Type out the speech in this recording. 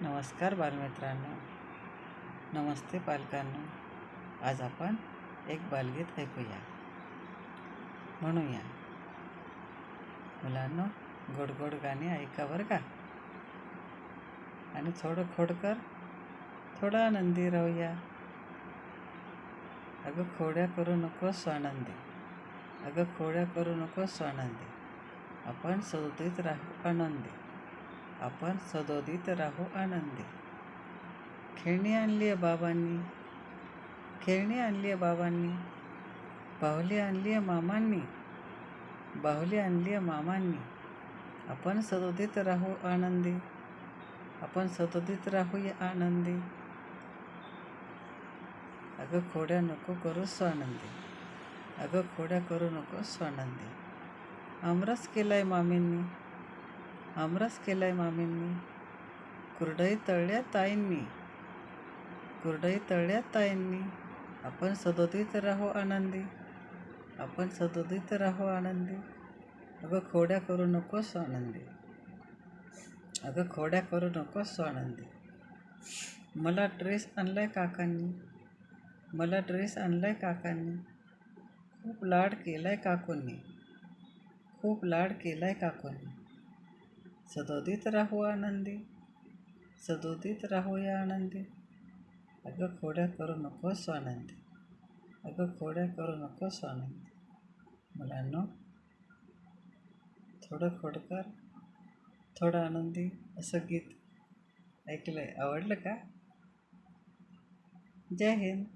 नमस्कार बालमित्रांनो. नमस्ते पालकांनो. आज आपण एक बालगीत ऐकूया. म्हणूया. मुलांनो गोड गोड गाणी ऐका बरं का. आणि थोडं खोडकर थोडं आनंदी राहूया. अगं खोड्या करू नको स्वानंदी. अगं खोड्या करू नको स्वानंदी. आपण सौदीत राहू आनंदी. आपण सदोदित राहू आनंदी. खेळणी आणली आहे बाबांनी. खेळणी आणली आहे बाबांनी. बाहुली आणली आहे मामांनी. बाहुली आणली आहे मामांनी. आपण सदोदित राहू आनंदी. आपण सदोदित राहूया आनंदी. अगं खोड्या नको करू स्वानंदी. अगं खोड्या करू नको स्वानंदी. आमरस केलाय मामींनी. आमरस केलाय मामींनी. कुरडई तळल्या ताईंनी. कुरडई तळल्या ताईंनी. आपण सदोदित राहू आनंदी. आपण सदोदित राहू आनंदी. अगं खोड्या करू नको आनंदी. अगं खोड्या करू नको आनंदी. मला ड्रेस आणलाय काकांनी. मला ड्रेस आणलाय काकांनी. खूप लाड केलाय काकूंनी. खूप लाड केलाय काकूंनी. सदोदित राहू आनंदी सदोदित राहूया आनंदी। अगं खोड्या करू नको स्वानंदी अगं खोड्या करू नको स्वानंदी। मुलांनो थोडं खोडकर थोडं आनंदी असं गीत ऐकलंय. आवडलं का? जय हिंद.